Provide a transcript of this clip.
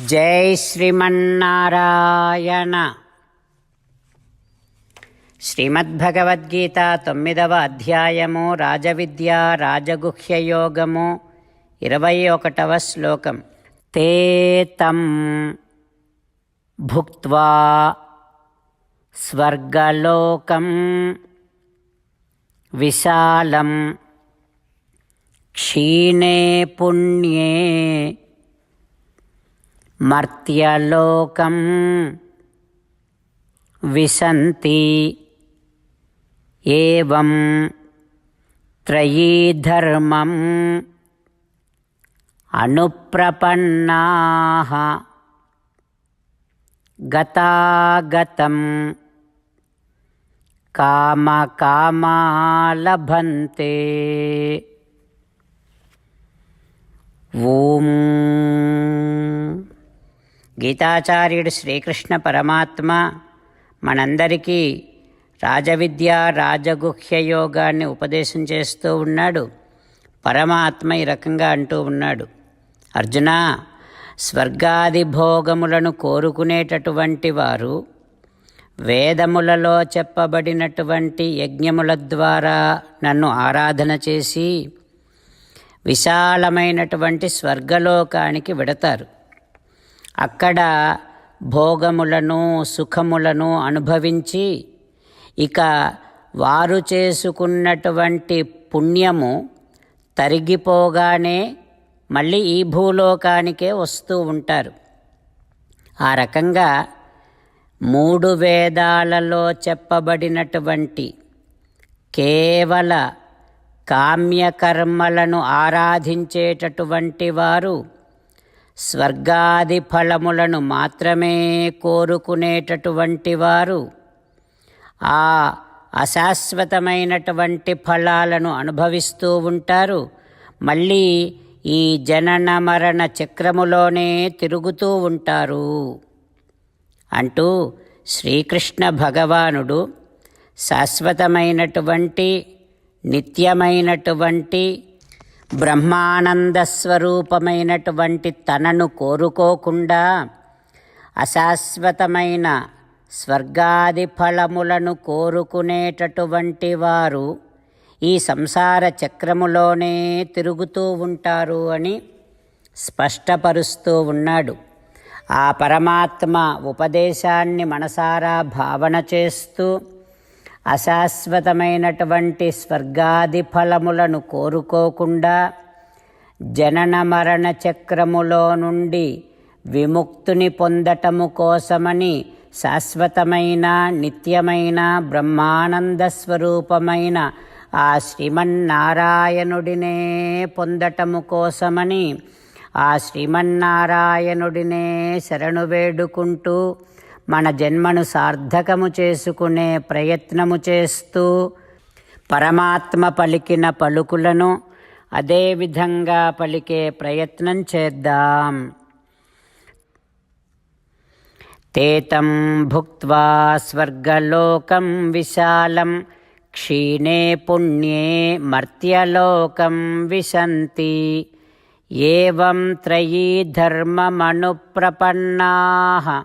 జై శ్రీమన్నారాయణ. శ్రీమద్భగవద్గీత తొమ్మిదవ అధ్యాయము రాజవిద్య రాజగుహ్యయోగము ఇరవై ఒకటవ శ్లోకం. తే తం భుక్త్వా స్వర్గలోకం విశాలం క్షీణే పుణ్యే మర్త్యలోకం విశంతి ఏవం త్రయీధర్మం అనుప్రపన్నా గతాగతం కామకామాలభంతే ఓం గీతాచార్యుడు శ్రీకృష్ణ పరమాత్మ మనందరికీ రాజవిద్య రాజగుహ్య యోగాన్ని ఉపదేశం చేస్తూ ఉన్నాడు. పరమాత్మ ఈ రకంగా అంటూ ఉన్నాడు. అర్జున స్వర్గాది భోగములను కోరుకునేటటువంటి వారు వేదములలో చెప్పబడినటువంటి యజ్ఞముల ద్వారా నన్ను ఆరాధన చేసి విశాలమైనటువంటి స్వర్గలోకానికి విడతారు. అక్కడ భోగములను సుఖములను అనుభవించి ఇక వారు చేసుకున్నటువంటి పుణ్యము తరిగిపోగానే మళ్ళీ ఈ భూలోకానికే వస్తూ ఉంటారు. ఆ రకంగా మూడు వేదాలలో చెప్పబడినటువంటి కేవల కామ్యకర్మలను ఆరాధించేటటువంటి వారు స్వర్గాది ఫలములను మాత్రమే కోరుకునేటటువంటి వారు ఆ అశాశ్వతమైనటువంటి ఫలాలను అనుభవిస్తూ ఉంటారు. మళ్ళీ ఈ జనన మరణ చక్రములోనే తిరుగుతూ ఉంటారు. అంటూ శ్రీకృష్ణ భగవానుడు శాశ్వతమైనటువంటి నిత్యమైనటువంటి బ్రహ్మానంద స్వరూపమైనటువంటి తనను కోరుకోకుండా అశాశ్వతమైన స్వర్గాది ఫలములను కోరుకునేటటువంటి వారు ఈ సంసార చక్రములోనే తిరుగుతూ ఉంటారు అని స్పష్టపరుస్తూ ఉన్నాడు. ఆ పరమాత్మ ఉపదేశాన్ని మనసారా భావన చేస్తూ అశాశ్వతమైనటువంటి స్వర్గాది ఫలములను కోరుకోకుండా జనన మరణ చక్రములో నుండి విముక్తుని పొందటము కోసమని శాశ్వతమైన నిత్యమైన బ్రహ్మానంద స్వరూపమైన ఆ శ్రీమన్నారాయణుడినే పొందటము కోసమని ఆ శ్రీమన్నారాయణుడినే శరణు వేడుకుంటూ మన జన్మను సార్థకము చేసుకునే ప్రయత్నము చేస్తూ పరమాత్మ పలికిన పలుకులను అదేవిధంగా పలికే ప్రయత్నం చేద్దాం. తేతం భుక్వా స్వర్గలోకం విశాలం క్షీణే పుణ్యే మర్త్యలోకం విశంతి. ఏం త్రయీ ధర్మమనుప్రపన్నా.